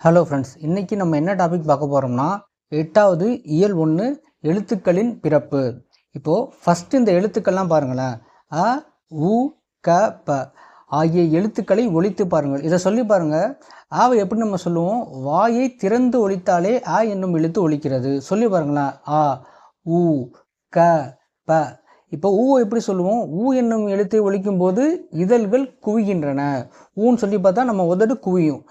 Hello friends இன்றைக்கி நம்ம என்ன டாபிக் பார்க்க போகிறோம்னா எட்டாவது இயல் ஒன்று எழுத்துக்களின் பிறப்பு. இப்போது ஃபஸ்ட்டு இந்த எழுத்துக்கள்லாம் பாருங்களேன். அ உ க ப ஆகிய எழுத்துக்களை ஒழித்து பாருங்கள். இதை சொல்லி பாருங்கள் ஆவை எப்படி நம்ம சொல்லுவோம்? வாயை திறந்து ஒழித்தாலே ஆ என்னும் எழுத்து ஒழிக்கிறது. சொல்லி பாருங்களேன். ஆ உ க ப. இப்போ ஊ எப்படி சொல்லுவோம்? ஊ என்னும் எழுத்தை ஒழிக்கும் போது இதழ்கள் குவிகின்றன. ஊன்னு சொல்லி பார்த்தா நம்ம உதடு குவியும்.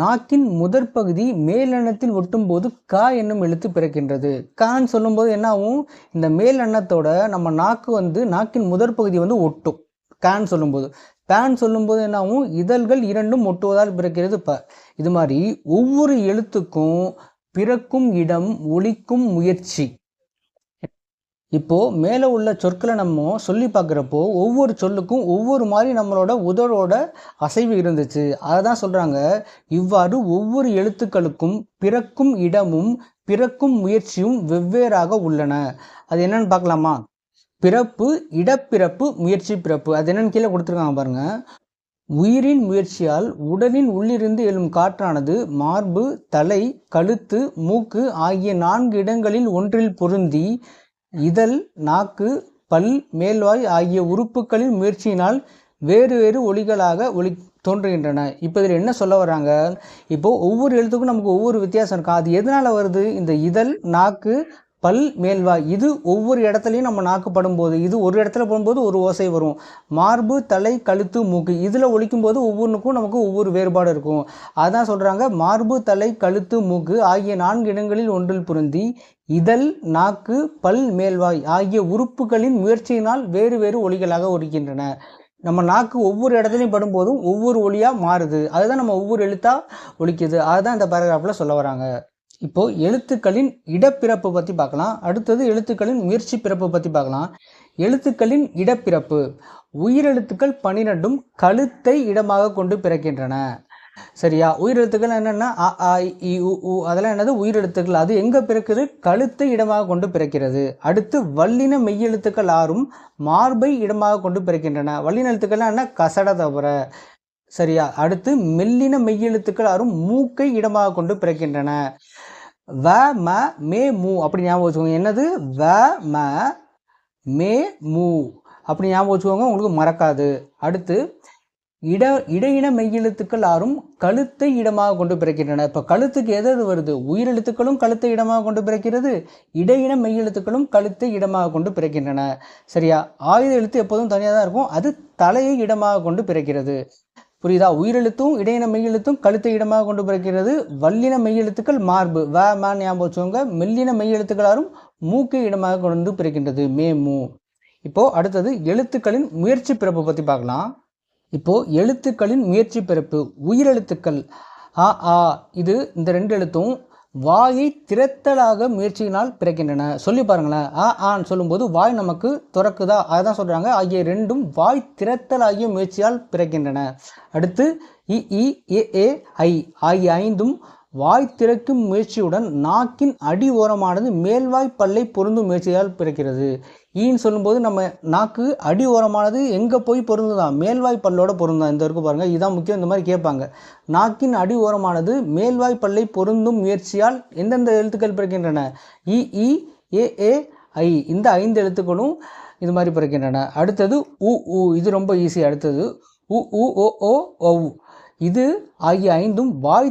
நாக்கின் முதற் பகுதி மேலெண்ணத்தில் ஒட்டும் போது கா என்னும் எழுத்து பிறக்கின்றது. கான்னு சொல்லும்போது என்ன ஆகும் இந்த மேலெண்ணத்தோட நம்ம நாக்கு வந்து நாக்கின் முதற் பகுதி வந்து ஒட்டும். கான்னு சொல்லும்போது. பேன் சொல்லும்போது என்ன ஆகும் இதழ்கள் இரண்டும் ஒட்டுவதால் பிறக்கிறது ப. இது மாதிரி ஒவ்வொரு எழுத்துக்கும் பிறக்கும் இடம் ஒழிக்கும் முயற்சி. இப்போது மேலே உள்ள சொற்களை நம்ம சொல்லி பார்க்குறப்போ ஒவ்வொரு சொல்லுக்கும் ஒவ்வொரு மாதிரி நம்மளோட உதடோட அசைவு இருந்துச்சு. அதை தான் சொல்கிறாங்க இவ்வாறு ஒவ்வொரு எழுத்துக்களுக்கும் பிறக்கும் இடமும் பிறக்கும் முயற்சியும் வெவ்வேறாக உள்ளன. அது என்னன்னு பார்க்கலாமா? பிறப்பு இடப்பிறப்பு முயற்சி பிறப்பு. அது என்னன்னு கீழே கொடுத்துருக்காங்க பாருங்க. உயிரின் முயற்சியால் உடலின் உள்ளிருந்து எழும் காற்றானது மார்பு தலை கழுத்து மூக்கு ஆகிய நான்கு இடங்களில் ஒன்றில் பொருந்தி இதழ் நாக்கு பல் மேல்வாய் ஆகிய உறுப்புகளின் முயற்சியினால் வேறு வேறு ஒளிகளாக ஒளி தோன்றுகின்றன. இப்போ இதில் என்ன சொல்ல வராங்க இப்போது ஒவ்வொரு எழுத்துக்கும் நமக்கு ஒவ்வொரு வித்தியாசம் இருக்கும் அது எதனால் வருது? இந்த இதழ் நாக்கு பல் மேல்வாய் இது ஒவ்வொரு இடத்துலையும் நம்ம நாக்கு படும்போது இது ஒரு இடத்துல போடும்போது ஒரு ஓசை வரும். மார்பு தலை கழுத்து மூக்கு இதில் ஒழிக்கும்போது ஒவ்வொன்றுக்கும் நமக்கு ஒவ்வொரு வேறுபாடு இருக்கும். அதான் சொல்கிறாங்க மார்பு தலை கழுத்து மூக்கு ஆகிய நான்கு இடங்களில் ஒன்றில் பொருந்தி இதழ் நாக்கு பல் மேல்வாய் ஆகிய உறுப்புகளின் முயற்சியினால் வேறு வேறு ஒலிகளாக ஒலிக்கின்றன. நம்ம நாக்கு ஒவ்வொரு இடத்துலையும் படும்போதும் ஒவ்வொரு ஒளியாக மாறுது. அதுதான் நம்ம ஒவ்வொரு எழுத்தாக ஒழிக்குது அதுதான் இந்த பேராகிராஃபில் சொல்ல வராங்க. இப்போ எழுத்துக்களின் இடப்பிறப்பு பற்றி பார்க்கலாம். அடுத்தது எழுத்துக்களின் முயற்சி பிறப்பு பற்றி பார்க்கலாம். எழுத்துக்களின் இடப்பிறப்பு. உயிரெழுத்துக்கள் பனிரெண்டும் கழுத்தை இடமாக கொண்டு பிறக்கின்றன. சரியா? உயிரெழுத்துக்கள் என்னென்னா அ ஆ இ உ உ அதெல்லாம் என்னது? உயிரெழுத்துக்கள். அது எங்கே பிறக்குது? கழுத்தை இடமாக கொண்டு பிறக்கிறது. அடுத்து வல்லின மெய்யெழுத்துக்கள் ஆறும் மார்பை இடமாக கொண்டு பிறக்கின்றன. வல்லின எழுத்துக்கள்லாம் என்ன? கசட தவிர. சரியா? அடுத்து மெல்லின மெய்யெழுத்துக்கள் ஆறும் மூக்கை இடமாக கொண்டு பிறக்கின்றன. வ ம மே மூ. அப்படி ஞாபகம் வச்சுக்கோங்க. என்னது? வ ம மே மூ. அப்படி ஞாபகம் வச்சுக்கோங்க. உங்களுக்கு மறக்காது. அடுத்து இட இடையின மெய்யெழுத்துக்கள் ஆறும் கழுத்தை இடமாக கொண்டு பிறக்கின்றன. இப்போ கழுத்துக்கு எது எது வருது? உயிரெழுத்துக்களும் கழுத்தை இடமாக கொண்டு பிறக்கிறது. இடையின மெய்யெழுத்துக்களும் கழுத்தை இடமாக கொண்டு பிறக்கின்றன. சரியா? ஆயுத எழுத்து எப்போதும் தனியாக தான் இருக்கும். அது தலையை இடமாக கொண்டு பிறக்கிறது. புரியுதா? உயிரெழுத்தும் இடையின மெய்யெழுத்தும் கழுத்தை இடமாக கொண்டு பிறக்கிறது. வல்லின மெய்யெழுத்துக்கள் மார்பு. வ மேன் ஞாபகம் வச்சுக்கோங்க. மெல்லின மெய்யெழுத்துக்களாரும் மூக்கை இடமாக கொண்டு பிறக்கின்றது. மே மூ. இப்போது அடுத்தது எழுத்துக்களின் முயற்சி பிறப்பு பற்றி பார்க்கலாம். இப்போது எழுத்துக்களின் முயற்சி பிறப்பு உயிரெழுத்துக்கள். ஆ ஆ இது இந்த ரெண்டு எழுத்தும் வாயை திறத்தலாக முயற்சியினால் பிறக்கின்றன. சொல்லி பாருங்களேன். ஆ ஆன்னு சொல்லும்போது வாய் நமக்கு திறக்குதா? அதான் சொல்கிறாங்க ஆகிய ரெண்டும் வாய் திறத்தல் ஆகிய முயற்சியால் பிறக்கின்றன. அடுத்து இ இ ஏ ஏ ஐ ஆகிய ஐந்தும் வாய் திறக்கும் முயற்சியுடன் நாக்கின் அடி ஓரமானது மேல்வாய் பல்லை பொருந்தும் முயற்சியால் பிறக்கிறது. ஈன்னு சொல்லும்போது நம்ம நாக்கு அடி ஓரமானது எங்கே போய் பொருந்துதான்? மேல்வாய் பல்லோட பொருந்தான் இந்த இருக்கு பாருங்கள் இதுதான் முக்கியம். இந்த மாதிரி கேட்பாங்க. நாக்கின் அடி ஓரமானது மேல்வாய் பல்லை பொருந்தும் முயற்சியால் எந்தெந்த எழுத்துக்கள் பிறக்கின்றன? இ இ ஏ ஏ ஐ. இந்த ஐந்து எழுத்துக்களும் இது மாதிரி பிறக்கின்றன. அடுத்தது உ உ. இது ரொம்ப ஈஸி அடுத்தது உ உ ஓ ஓ ஒ இது ஆகிய ஐந்தும் வாய்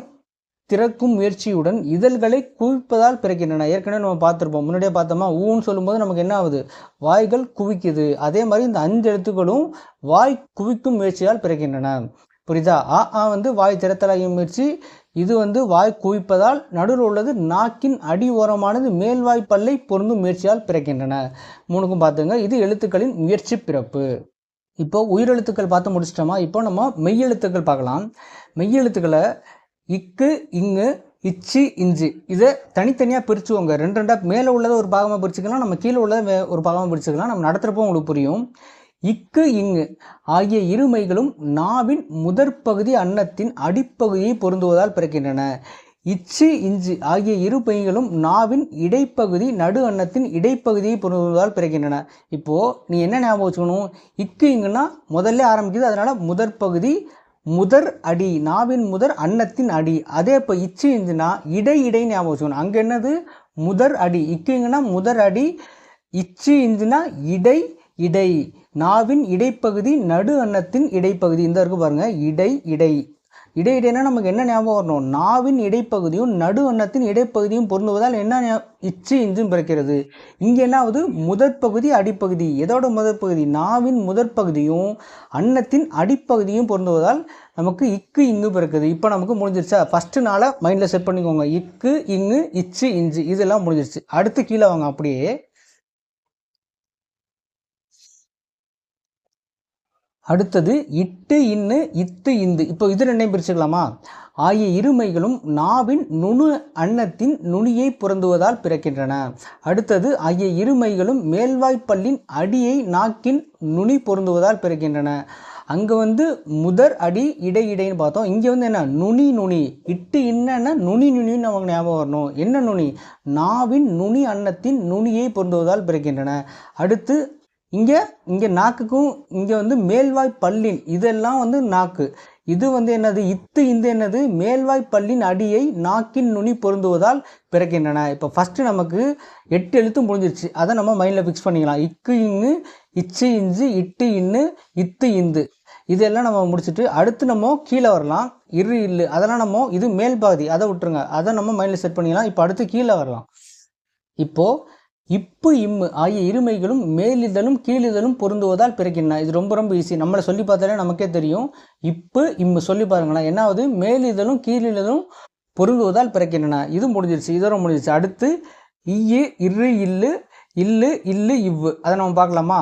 திறக்கும் முயற்சியுடன் இதழ்களை குவிப்பதால் பிறக்கின்றன. ஏற்கனவே நம்ம பார்த்துருப்போம். முன்னாடியே பார்த்தோமா? ஊன்னு சொல்லும்போது நமக்கு என்ன ஆகுது? வாய்கள் குவிக்குது. அதே மாதிரி இந்த அஞ்சு எழுத்துக்களும் வாய் குவிக்கும் முயற்சியால் பிறக்கின்றன. புரியுதா? ஆ ஆ வந்து வாய் திறத்தலாகிய முயற்சி. இது வந்து வாய் குவிப்பதால் நடுவில் உள்ளது நாக்கின் அடி ஓரமானது மேல்வாய் பல்லை பொருந்தும் முயற்சியால் பிறக்கின்றன. மூணுக்கும் பார்த்துங்க. இது எழுத்துக்களின் முயற்சி பிறப்பு. இப்போ உயிரெழுத்துக்கள் பார்த்து முடிச்சிட்டோமா? இப்போ நம்ம மெய்யெழுத்துக்கள் பார்க்கலாம். மெய்யெழுத்துக்களை இக்கு இங்கு இச்சு இஞ்சி. இதை தனித்தனியாக பிரிச்சுவோங்க ரெண்டு ரெண்டாக மேலே உள்ளதை ஒரு பாகமாக பிரிச்சுக்கலாம் நம்ம கீழே உள்ளதை வே ஒரு பாகமாக பிரிச்சுக்கலாம். நம்ம நடத்துகிறப்போ உங்களுக்கு புரியும். இக்கு இங்கு ஆகிய இருமைகளும் நாவின் முதற் பகுதி அன்னத்தின் அடிப்பகுதியை பொருந்துவதால் பிறக்கின்றன. இச்சு இஞ்சு ஆகிய இரு பைகளும் நாவின் இடைப்பகுதி நடு அன்னத்தின் இடைப்பகுதியை பொருந்துவதால் பிறக்கின்றன. இப்போது நீ என்ன ஞாபகம் வச்சுக்கணும்? இக்கு இங்குன்னா முதல்ல ஆரம்பிக்குது அதனால் முதற் பகுதி முதற் அடி நாவின் முதற் அன்னத்தின் அடி. அதே இப்போ இச்சு இருந்துன்னா இடை இடை ஞாபகம் வச்சுக்கணும். அங்கே என்னது? முதற் அடி. இக்குங்கன்னா முதற் அடி இச்சு இருந்துன்னா இடை இடை. நாவின் இடைப்பகுதி நடு அன்னத்தின் இடைப்பகுதி. இந்த இருக்கு பாருங்கள் இடை இடை. இடை நமக்கு என்ன ஞாபகம் வரணும்? நாவின் இடைப்பகுதியும் நடு அன்னத்தின் இடைப்பகுதியும் பொருந்துவதால் என்ன ஞா- இச்சு இஞ்சும் பிறக்கிறது. இங்கே என்னாவது? முதற்பகுதி அடிப்பகுதி. எதோட முதற்பகுதி? நாவின் முதற் பகுதியும் அன்னத்தின் அடிப்பகுதியும் பொருந்துவதால் நமக்கு இக்கு இங்கு பிறக்குது. இப்போ நமக்கு முடிஞ்சிருச்சா? ஃபஸ்ட்டு நாளாக மைண்டில் செட் பண்ணிக்கோங்க. இக்கு இங்கு இச்சு இஞ்சு. இதெல்லாம் முடிஞ்சிருச்சு. அடுத்து கீழே வாங்க. அப்படியே அடுத்தது இட்டு இன்னு இத்து இந்து. இப்போ இது ரெண்டையும் பிரிச்சுக்கலாமா? ஆகிய இருமைகளும் நாவின் நுணு அன்னத்தின் நுனியை புரந்துவதால் பிறக்கின்றன. அடுத்தது ஆகிய இருமைகளும் மேல்வாய்ப்பல்லின் அடியை நாக்கின் நுனி பொருந்துவதால் பிறக்கின்றன. அங்கே வந்து முதற் அடி இடை இடைன்னு பார்த்தோம். இங்கே வந்து என்ன? நுனி நுனி. இட்டு என்னன்னா நுனி நுனின்னு நமக்கு ஞாபகம் வரணும். என்ன நுனி? நாவின் நுனி அன்னத்தின் நுனியை பொருந்துவதால் பிறக்கின்றன. அடுத்து இங்கே இங்கே நாக்குக்கும் இங்கே வந்து மேல்வாய் பல்லின் இதெல்லாம் வந்து நாக்கு. இது வந்து என்னது? இத்து இந்த என்னது? மேல்வாய் பல்லின் அடியை நாக்கின் நுனி பொருந்துவதால் பிறக்கின்றன. இப்போ ஃபஸ்ட்டு நமக்கு எட்டு எழுத்து முடிஞ்சிருச்சு. அதை நம்ம மைண்டில் ஃபிக்ஸ் பண்ணிக்கலாம். இக்கு இங்கு இச்சு இஞ்சு இட்டு இன்னு இத்து இந்து. இதெல்லாம் நம்ம முடிச்சுட்டு அடுத்து நம்ம கீழே வரலாம். இரு இல்லு. அதெல்லாம் நம்ம இது மேல் பாதி. அதை விட்டுருங்க. அதை நம்ம மைண்டில் செட் பண்ணிக்கலாம். இப்போ அடுத்து கீழே வரலாம். இப்போது இப்பு இம்மு ஆகிய இருமைகளும் மேலிதழும் கீழிதழும் பொருந்துவதால் பிறக்கின்றன. இது ரொம்ப ரொம்ப ஈஸி நம்மளை சொல்லி பார்த்தாலே நமக்கே தெரியும். இப்பு இம்மு சொல்லி பாருங்களேன். என்னாவது? மேலிதழும் கீழிதழும் பொருந்துவதால் பிறக்கின்றன. இது முடிஞ்சிருச்சு. இதோட முடிஞ்சிருச்சு. அடுத்து இயு இரு இல்லு இல்லு இல்லு இவ்வு. அதை நம்ம பார்க்கலாமா?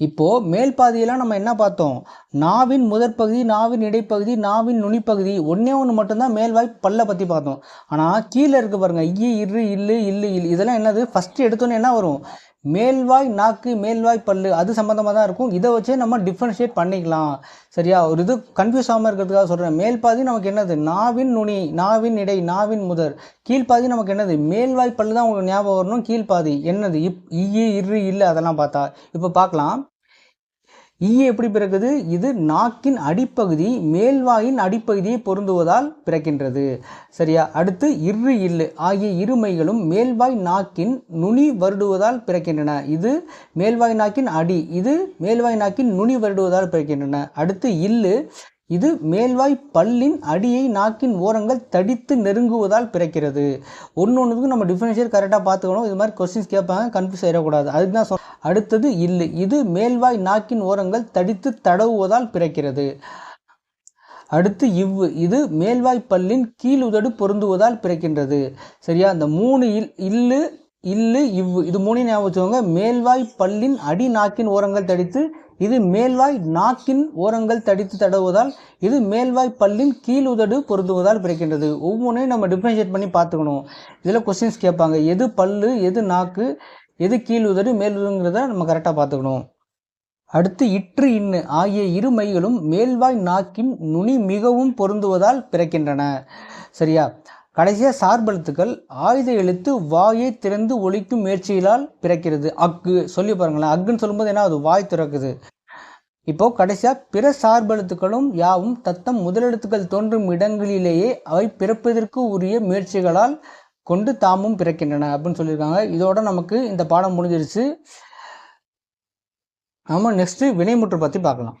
இப்போ மேல் பாதியெல்லாம் நம்ம என்ன பார்த்தோம்? நாவின் முதற் பகுதி நாவின் இடைப்பகுதி நாவின் நுனிப்பகுதி ஒன்றே ஒன்று மட்டும்தான் மேல்வாய் பல்ல பற்றி பார்த்தோம். ஆனால் கீழே இருக்குது பாருங்க. ஈ இரு இல்லு இல்லு இல் இதெல்லாம் என்னது? ஃபஸ்ட்டு எடுத்தோன்னே என்ன வரும்? மேல்வாய் நாக்கு மேல்வாய் பல்லு அது சம்மந்தமாக தான் இருக்கும். இதை வச்சே நம்ம டிஃப்ரென்ஷியேட் பண்ணிக்கலாம். சரியா? ஒரு இது கன்ஃபியூஸ் ஆகாமல் இருக்கிறதுக்காக சொல்கிறேன் மேல் பாதி நமக்கு என்னது? நாவின் நுனி நாவின் இடை நாவின் முதற். கீழ்ப்பாதி நமக்கு என்னது? மேல்வாய் பல்லு தான் உங்களுக்கு ஞாபகம் வரணும். கீழ்ப்பாதி என்னது? இப் ஈ இரு இல்லை அதெல்லாம் பார்த்தா. இப்போ பார்க்கலாம். ஈ எப்படி பிறக்குது? இது நாக்கின் அடிப்பகுதி மேல்வாயின் அடிப்பகுதியை பொருந்துவதால் பிறக்கின்றது. சரியா? அடுத்து இரு இல்லு ஆகிய இருமைகளும் மேல்வாய் நாக்கின் நுனி வருடுவதால் பிறக்கின்றன. இது மேல்வாய் நாக்கின் அடி இது மேல்வாய் நாக்கின் நுனி வருடுவதால் பிறக்கின்றன. அடுத்து இல்லு இது மேல்வாய் பல்லின் அடியை நாக்கின் ஓரங்கள் தடித்து நெருங்குவதால் பிறக்கிறது. ஒன்று ஒன்றுக்கும் நம்ம டிஃபரன்ஷியேட் கரெக்டாக பார்த்துக்கணும். இது மாதிரி கொஸ்டின்ஸ் கேட்பாங்க கன்ஃபியூஸ் ஆகிடக்கூடாது அதுக்கு தான் சொல் அடுத்தது இல்லை. இது மேல்வாய் நாக்கின் ஓரங்கள் தடித்து தடவுவதால் பிறக்கிறது. அடுத்து இவ்வு. இது மேல்வாய் பல்லின் கீழ் உதடு பொருந்துவதால் பிறக்கின்றது. சரியா? இந்த மூணு இல் இல்லு இல்லு இவ்வு. இது மூணையும் ஞாபகம் வச்சுக்கோங்க. மேல்வாய் பல்லின் அடி நாக்கின் ஓரங்கள் தடித்து இது மேல்வாய் நாக்கின் ஓரங்கள் தடித்து தடவுவதால் இது மேல்வாய் பல்லின் கீழ் உதடு பொருந்துவதால் பிறக்கின்றது. ஒவ்வொன்றையும் நம்ம டிஃப்ரென்ஷியேட் பண்ணி பார்த்துக்கணும். இதில் கொஸ்டின்ஸ் கேட்பாங்க. எது பல்லு எது நாக்கு எது கீழ் உதடு மேல் உதடுங்கிறத நம்ம கரெக்டாக பார்த்துக்கணும். அடுத்து இற்று இன்னு ஆகிய இரு மைகளும் மேல்வாய் நாக்கின் நுனி மிகவும் பொருந்துவதால் பிறக்கின்றன. சரியா? கடைசியாக சார்பெழுத்துக்கள் ஆயுத எழுத்து வாயை திறந்து ஒழிக்கும் முயற்சிகளால் பிறக்கிறது. அக்கு சொல்லி பாருங்களேன். அக்குன்னு சொல்லும்போது என்ன அது வாய் திறக்குது. இப்போ கடைசியாக பிற சார்பெழுத்துக்களும் யாவும் தத்தம் முதலெழுத்துக்கள் தோன்றும் இடங்களிலேயே அவை பிறப்பதற்கு உரிய முயற்சிகளால் கொண்டு தாமும் பிறக்கின்றன அப்படின்னு சொல்லியிருக்காங்க. இதோட நமக்கு இந்த பாடம் முடிஞ்சிருச்சு. நம்ம நெக்ஸ்ட்டு வினைமுற்று பற்றி பார்க்கலாம்.